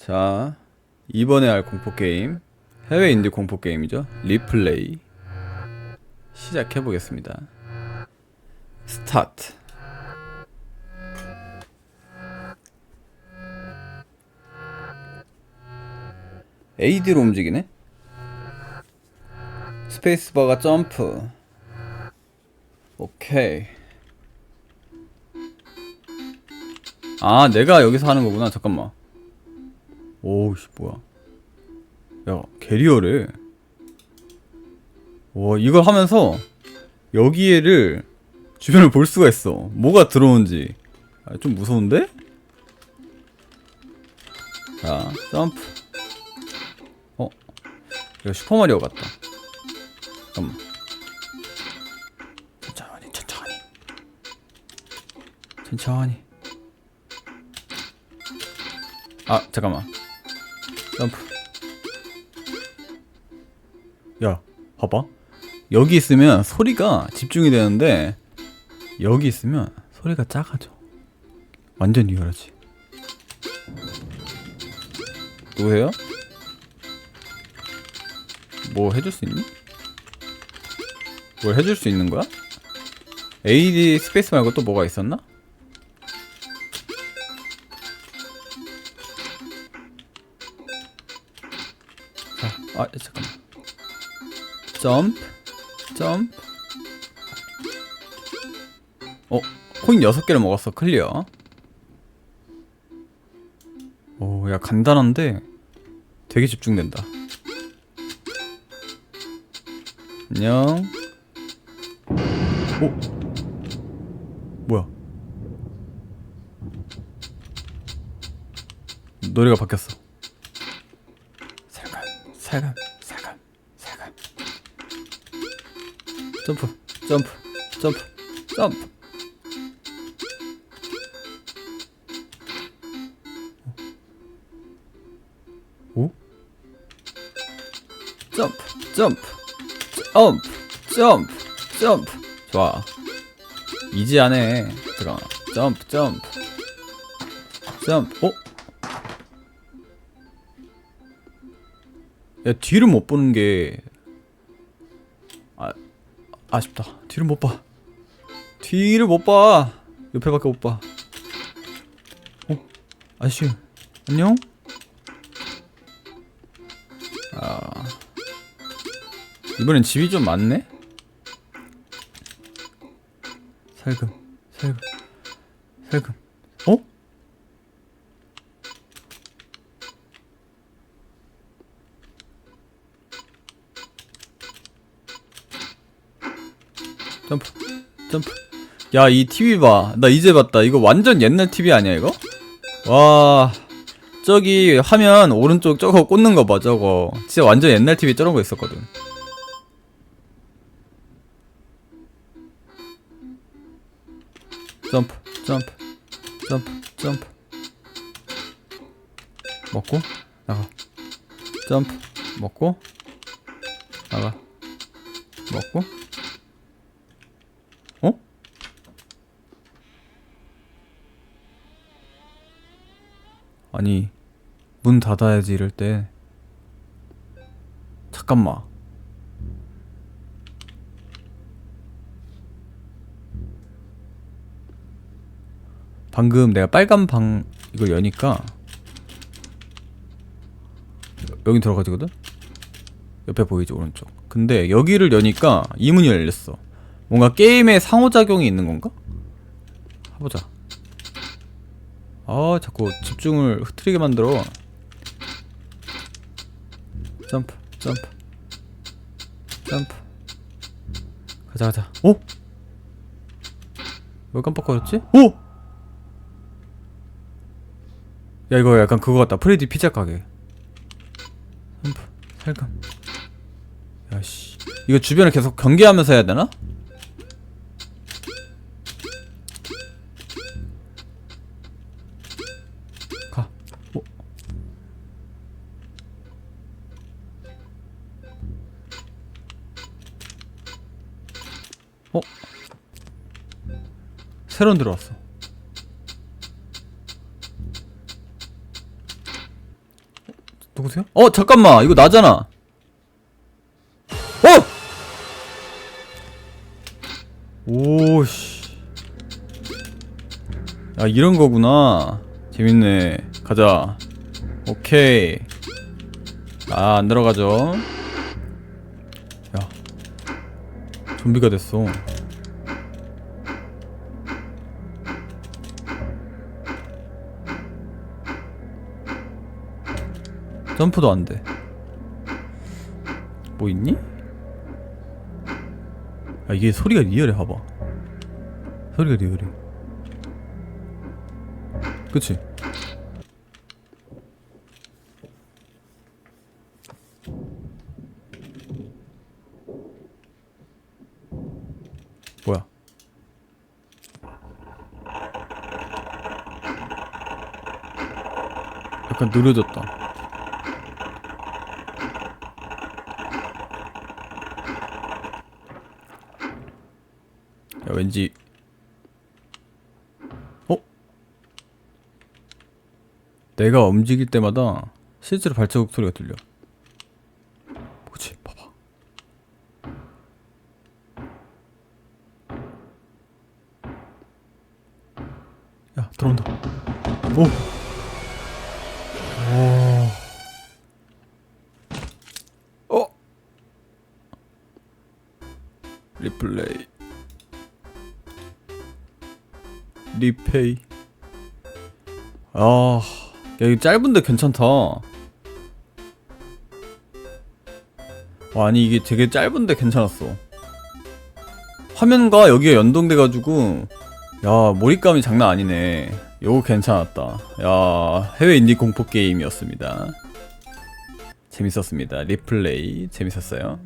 자, 이번에 할 공포 게임 해외 인디 공포 게임이죠. 리플레이 시작해 보겠습니다. 스타트. AD로 움직이네? 스페이스바가 점프. 오케이. 아, 내가 여기서 하는 거구나. 잠깐만. 오우씨, 뭐야. 야, 게리어래. 와, 이걸 하면서 여기에를 주변을 볼 수가 있어. 뭐가 들어오는지. 아, 좀 무서운데? 자, 점프. 어? 이거 슈퍼마리오 같다. 잠깐만. 천천히, 천천히. 천천히. 아, 잠깐만. 점프. 야, 봐봐. 여기 있으면 소리가 집중이 되는데 여기 있으면 소리가 작아져. 완전 리얼하지. 누구세요? 뭐 해줄 수 있니? 뭘 해줄 수 있는 거야? AD 스페이스 말고 또 뭐가 있었나? 아 잠깐만. 점프, 점프. 어, 코인 6개를 먹었어. 클리어. 오, 야 간단한데 되게 집중된다. 안녕. 오, 뭐야? 노래가 바뀌었어. 살감, 살감, 살감. 점프, 점프, 점프, 점프. 오? 점프, 점프, 점프, 점프, 점프. 좋아. 이지하네. 잠깐만. 점프, 점프. 점프. 어? 야 뒤를 못 보는 게 아, 아쉽다. 뒤를 못 봐. 뒤를 못 봐. 옆에밖에 못 봐. 어? 아저씨, 안녕? 아, 이번엔 집이 좀 많네? 살금, 살금, 살금. 어? 점프 점프. 야 이 TV 봐 나 이제 봤다. 이거 완전 옛날 TV 아니야 이거? 와 저기 화면 오른쪽 저거 꽂는 거 봐 저거. 진짜 완전 옛날 TV 저런 거 있었거든. 점프 점프 점프 점프. 먹고 나가. 점프 먹고 나가. 먹고 어? 아니 문 닫아야지 이럴 때 잠깐만 방금 내가 빨간 방 이걸 여니까 여기 들어가지거든? 옆에 보이지 오른쪽 근데 여기를 여니까 이 문이 열렸어 뭔가 게임에 상호작용이 있는 건가? 해보자. 아, 자꾸 집중을 흐트리게 만들어. 점프, 점프, 점프. 가자, 가자. 오? 왜 깜빡거렸지? 오! 야, 이거 약간 그거 같다. 프레디 피자 가게. 점프, 살감. 야, 씨. 이거 주변을 계속 경계하면서 해야 되나? 가. 어? 어? 새로 들어왔어. 누구세요? 어 잠깐만 이거 나잖아. 어! 오씨. 야 이런 거구나. 재밌네. 가자. 오케이. 아 안 들어가죠. 야. 좀비가 됐어. 점프도 안 돼. 뭐 있니? 아 이게 소리가 리얼해 봐봐. 소리가 리얼해. 그치? 뭐야? 약간 느려졌다. 야 왠지. 어? 내가 움직일 때마다 실제로 발자국 소리가 들려. 뭐지? 봐봐. 야 들어온다. 오! 오. 어? 리플레이 리페이 아, 야, 이거 짧은데 괜찮다. 와, 아니, 이게 되게 짧은데 괜찮았어. 화면과 여기가 연동돼가지고, 야, 몰입감이 장난 아니네. 요거 괜찮았다. 야, 해외 인디 공포 게임이었습니다. 재밌었습니다. 리플레이, 재밌었어요.